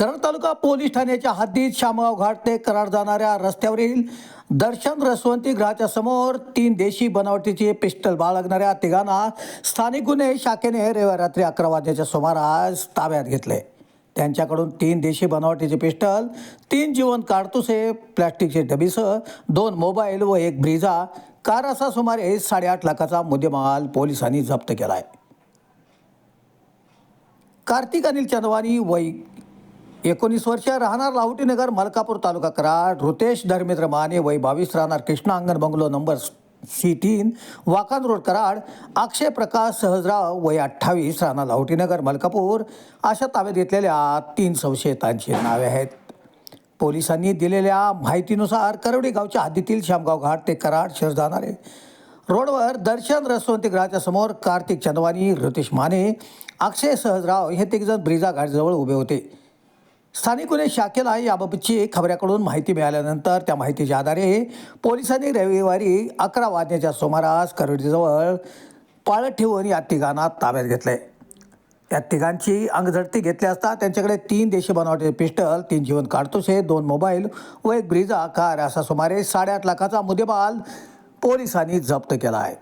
कराड तालुका police ठाण्याच्या हद्दीत शामगाव घाट ते कराड जाणाऱ्या रस्त्यावरील दर्शन रसवंती गृहाच्या समोर तीन देशी बनावटीचे पिस्टल बाळगणाऱ्या तिघांना स्थानिक गुन्हे शाखेने रविवार रात्री अकरा वाजण्याच्या सुमारास ताब्यात घेतले. त्यांच्याकडून तीन देशी बनावटीचे पिस्टल तीन जीवन काडतुसे प्लॅस्टिकचे डबीसह दोन मोबाईल व एक ब्रिजा कार असा सुमारे साडेआठ लाखाचा मुद्देमाल पोलिसांनी जप्त केला आहे कार्तिक अनिल चंदवानी वै एकोणीस वर्ष राहणार लाहुटीनगर मलकापूर तालुका कराड. रुतेश धर्मेंद्र माने वय बावीस राहणार कृष्णा अंगण बंगलो नंबर सी तीन वाकान रोड कराड. अक्षय प्रकाश सहजराव वय अठ्ठावीस राहणार लाहुटीनगर मलकापूर. अशा ताब्यात घेतलेल्या तीन संशयितांची नावे आहेत. पोलिसांनी दिलेल्या माहितीनुसार करवडी गावच्या हद्दीतील शामगाव घाट ते कराड शहर जाणारे. रोडवर दर्शन रसवंती गृहाच्या समोर कार्तिक चंदवानी ऋतेश माने अक्षय सहजराव हे तिघजण ब्रिजा घाटजवळ उभे होते. स्थानिक गुन्हे शाखेला याबाबतची खबऱ्याकडून माहिती मिळाल्यानंतर त्या माहितीच्या आधारे पोलिसांनी रविवारी अकरा वाजण्याच्या सुमारास करडीजवळ पाळत ठेवून या तिघांना ताब्यात घेतले. या तिघांची अंगझडती घेतली असता त्यांच्याकडे तीन देशी बनावटीचे पिस्टल तीन जीवन काढतोसे दोन मोबाईल व एक ब्रिजा कार असा सुमारे साडेआठ लाखाचा मुद्देमाल पोलिसांनी जप्त केला आहे.